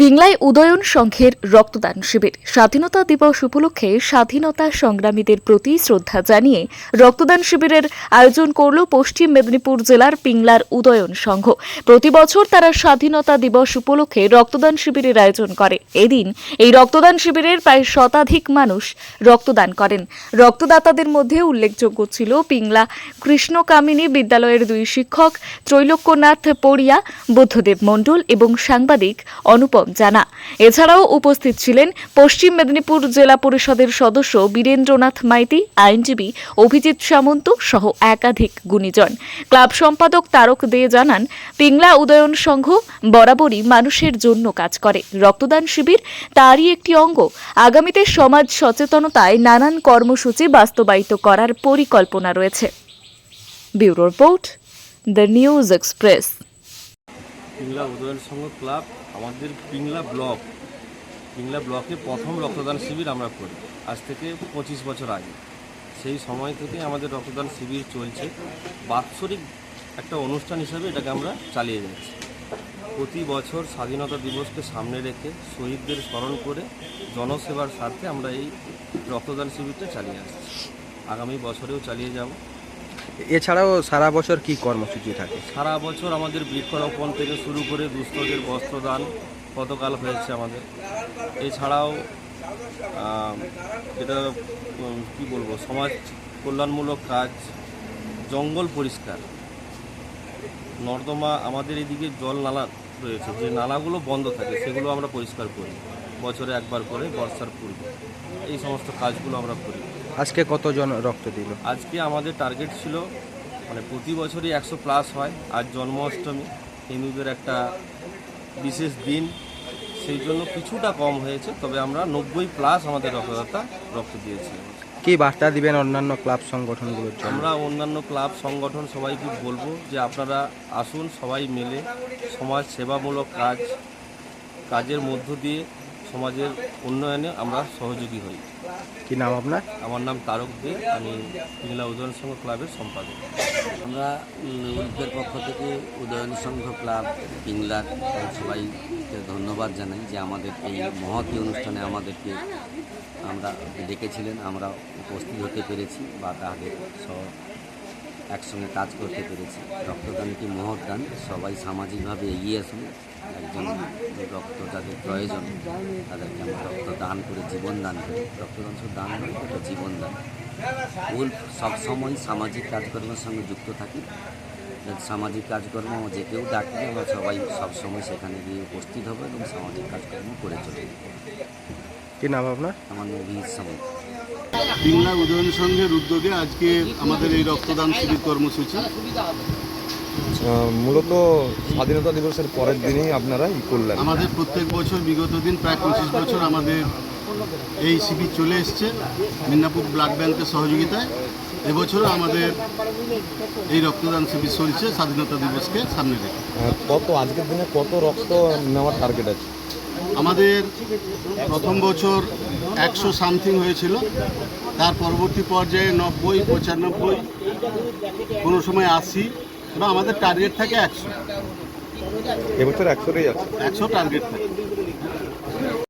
পিংলাই উদয়ন সংঘের রক্তদান শিবির। স্বাধীনতা দিবস উপলক্ষে স্বাধীনতা সংগ্রামীদের প্রতি শ্রদ্ধা জানিয়ে রক্তদান শিবিরের আয়োজন করল পশ্চিম মেদিনীপুর জেলার পিংলার উদয়ন সংঘ। প্রতি বছর তারা স্বাধীনতা দিবস উপলক্ষে রক্তদান শিবিরের আয়োজন করে। এদিন এই রক্তদান শিবিরের প্রায় শতাধিক মানুষ রক্তদান করেন। রক্তদাতাদের মধ্যে উল্লেখযোগ্য ছিল পিংলা কৃষ্ণকামিনী বিদ্যালয়ের দুই শিক্ষক ত্রৈলোক্যনাথ পড়িয়া, বুদ্ধদেব মণ্ডল এবং সাংবাদিক অনুপম জানা। এছাড়াও উপস্থিত ছিলেন পশ্চিম মেদিনীপুর জেলা পরিষদের সদস্য বীরেন্দ্রনাথ মাইতি, আইনজীবী অভিজিৎ সামন্ত সহ একাধিক গুণীজন। ক্লাব সম্পাদক তারক দে জানান পিংলা উদয়ন সংঘ বরাবরই মানুষের জন্য কাজ করে। রক্তদান শিবির তারই একটি অঙ্গ। আগামীতে সমাজ সচেতনতায় নানান কর্মসূচি বাস্তবায়িত করার পরিকল্পনা রয়েছে। Bureau report, the news express. Pingla Udayan Sangha club আমাদের পিংলা ব্লক, পিংলা ব্লকে প্রথম রক্তদান শিবির আমরা করি, আজ থেকে পঁচিশ বছর আগে। সেই সময় থেকে আমাদের রক্তদান শিবির চলছে। বাৎসরিক একটা অনুষ্ঠান হিসাবে এটাকে আমরা চালিয়ে যাচ্ছি। প্রতি বছর স্বাধীনতা দিবসকে সামনে রেখে শহীদদের স্মরণ করে জনসেবার স্বার্থে আমরা এই রক্তদান শিবিরটা চালিয়ে আসছি। আগামী বছরেও চালিয়ে যাব। এছাড়াও সারা বছর কি কর্মসূচি থাকে? সারা বছর আমাদের বৃক্ষরোপণ থেকে শুরু করে দুস্থদের বস্ত্রদান গতকাল হয়েছে আমাদের। এছাড়াও যেটা কি বলব, সমাজ কল্যাণমূলক কাজ, জঙ্গল পরিষ্কার, নর্দমা, আমাদের এদিকে জল নালা রয়েছে যে নালাগুলো বন্ধ থাকে সেগুলো আমরা পরিষ্কার করি বছরে একবার করে বর্ষার পূর্বে। এই সমস্ত কাজগুলো আমরা করি। আজকে কতজন রক্ত দিল? আজকে আমাদের টার্গেট ছিল মানে প্রতি বছরই একশো প্লাস হয় আজ জন্মাষ্টমী হিন্দুদের একটা বিশেষ দিন সেই জন্য কিছুটা কম হয়েছে তবে আমরা নব্বই প্লাস আমাদের রক্তদাতা রক্ত দিয়েছি কি বার্তা দিবেন অন্যান্য ক্লাব সংগঠনগুলোর জন্য? আমরা অন্যান্য ক্লাব, সংগঠন সবাইকে বলব যে আপনারা আসুন সবাই মিলে সমাজ সেবামূলক কাজ, কাজের মধ্য দিয়ে সমাজের উন্নয়নে আমরা সহযোগী হই। কি নাম আপনার? আমার নাম তারক দে আমি পিংলা উদয়ন সংঘ ক্লাবের সম্পাদক। আমরা উল্পের পক্ষ থেকে উদয়ন সংঘ ক্লাব পিংলার সবাইকে ধন্যবাদ জানাই যে আমাদের এই মহতী অনুষ্ঠানে আমাদেরকে আমরা ডেকেছিলেন। আমরা উপস্থিত হতে পেরেছি বা তাদের সহ একসঙ্গে কাজ করতে পেরেছি। রক্তদান একটি মহৎ দান সবাই সামাজিকভাবে এগিয়ে আসুন। একজন রক্ত যাদের প্রয়োজন। তাদেরকে আমরা রক্ত দান করে জীবন দান করি। রক্তদান শুধু দান নয় এটা জীবন দান। উল্ফ সবসময় সামাজিক কাজকর্মের সঙ্গে যুক্ত থাকি। সামাজিক কাজকর্ম যে কেউ ডাকলে আমরা সবাই সবসময় সেখানে গিয়ে উপস্থিত হব এবং সামাজিক কাজকর্ম করে চলি। কি নাম আপনার? আমার নবীর সময় পিংলা উদয়ন সংঘের উদ্যোগে আজকে আমাদের এই রক্তদান শিবির কর্মসূচি। মূলত স্বাধীনতা দিবসের পরের দিনই আপনারা ই করলেন। আমাদের প্রত্যেক বছর বিগত দিন প্রায় পঁচিশ বছর আমাদের এই শিবির চলে এসছে মিদনাপুর ব্লাড ব্যাংকের সহযোগিতায়। এবছরও আমাদের এই রক্তদান শিবির চলছে স্বাধীনতা দিবসকে সামনে রেখে। কত আজকের দিনে কত রক্ত নেওয়ার টার্গেট আছে? আমাদের প্রথম বছর একশো সামথিং হয়েছিল। তার পরবর্তী পর্যায়ে নব্বই পঁচানব্বই কোনো সময় আশি এবং আমাদের টার্গেট থাকে একশো। এবছর একশোটাই আছে। একশো টার্গেট থাকে।